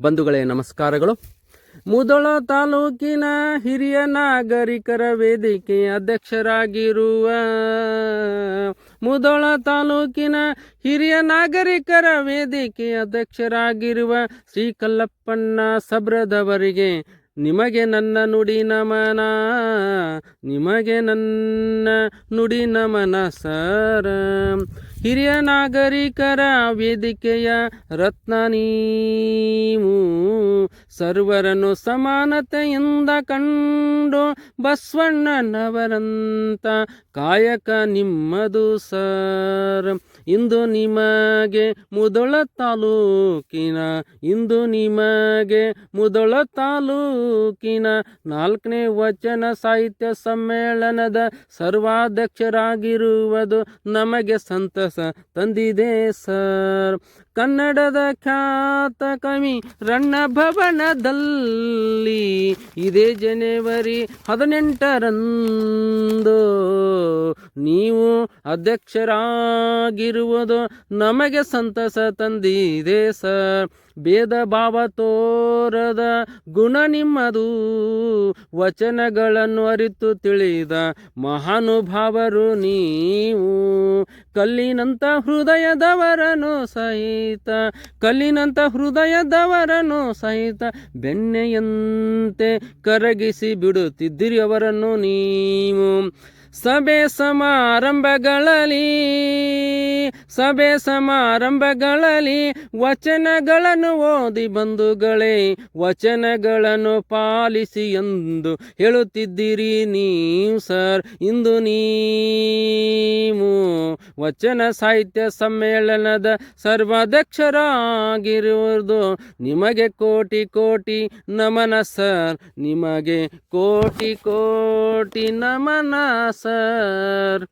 ಬಂಧುಗಳೇ, ನಮಸ್ಕಾರಗಳು. ಮುದೋಳ ತಾಲೂಕಿನ ಹಿರಿಯ ನಾಗರಿಕರ ವೇದಿಕೆ ಅಧ್ಯಕ್ಷರಾಗಿರುವ ಮುದೋಳ ತಾಲೂಕಿನ ಹಿರಿಯ ನಾಗರಿಕರ ವೇದಿಕೆ ಅಧ್ಯಕ್ಷರಾಗಿರುವ ಶ್ರೀ ಕಲ್ಲಪ್ಪಣ್ಣ ಸಬ್ರದವರಿಗೆ ನಿಮಗೆ ನನ್ನ ನುಡಿ ನಮನ, ನಿಮಗೆ ನನ್ನ ನುಡಿ ನಮನ, ಸರ. ಹಿರಿಯ ನಾಗರಿಕರ ವೇದಿಕೆಯ ರತ್ನ ನೀವು ಸರ್ವರನ್ನು ಸಮಾನತೆಯಿಂದ ಕಂಡು ಬಸವಣ್ಣನವರಂತ ಕಾಯಕ ನಿಮ್ಮದು ಸರ್. ಇಂದು ನಿಮಗೆ ಮುದೊಳ ತಾಲೂಕಿನ, ಇಂದು ನಿಮಗೆ ಮುದೊಳ ತಾಲೂಕಿನ ನಾಲ್ಕನೇ ವಚನ ಸಾಹಿತ್ಯ ಸಮ್ಮೇಳನದ ಸರ್ವಾಧ್ಯಕ್ಷರಾಗಿರುವುದು ನಮಗೆ ಸಂತಸ ತಂದಿದೆ, ಸರ್. ಕನ್ನಡದ ಖ್ಯಾತ ಕವಿ ಭವನದಲ್ಲಿ ಇದೇ ಜನವರಿ ಹದಿನೆಂಟರಂದು ನೀವು ಅಧ್ಯಕ್ಷರಾಗಿರುವುದು ನಮಗೆ ಸಂತಸ ತಂದಿದೆ ಸರ್. ಭೇದ ಭಾವ ತೋರದ ಗುಣ ನಿಮ್ಮದು. ವಚನಗಳನ್ನು ಅರಿತು ತಿಳಿದ ಮಹಾನುಭಾವರು ನೀವು ಕಲ್ಲಿನಂತ ಹೃದಯದವರನು ಸಹಿತ, ಕಲ್ಲಿನಂತ ಹೃದಯದವರನ್ನು ಸಹಿತ ಬೆಣ್ಣೆಯಂತೆ ಕರಗಿಸಿ ಬಿಡುತ್ತಿದ್ದಿರಿ ಅವರನ್ನು ನೀವು. ಸಭೆ ಸಮಾರಂಭಗಳಲ್ಲಿ ಸಭೆ ಸಮಾರಂಭಗಳಲ್ಲಿ ವಚನಗಳನ್ನು ಓದಿ ಬಂಧುಗಳೇ, ವಚನಗಳನ್ನು ಪಾಲಿಸಿ ಎಂದು ಹೇಳುತ್ತಿದ್ದೀರಿ ನೀವು, ಸರ್. ಇಂದು ನೀವು ವಚನ ಸಾಹಿತ್ಯ ಸಮ್ಮೇಳನದ ಸರ್ವಾಧ್ಯಕ್ಷರಾಗಿರುವುದು. ನಿಮಗೆ ಕೋಟಿ ಕೋಟಿ ನಮನ ಸರ್. ನಿಮಗೆ ಕೋಟಿ ಕೋಟಿ ನಮನ ಸರ್.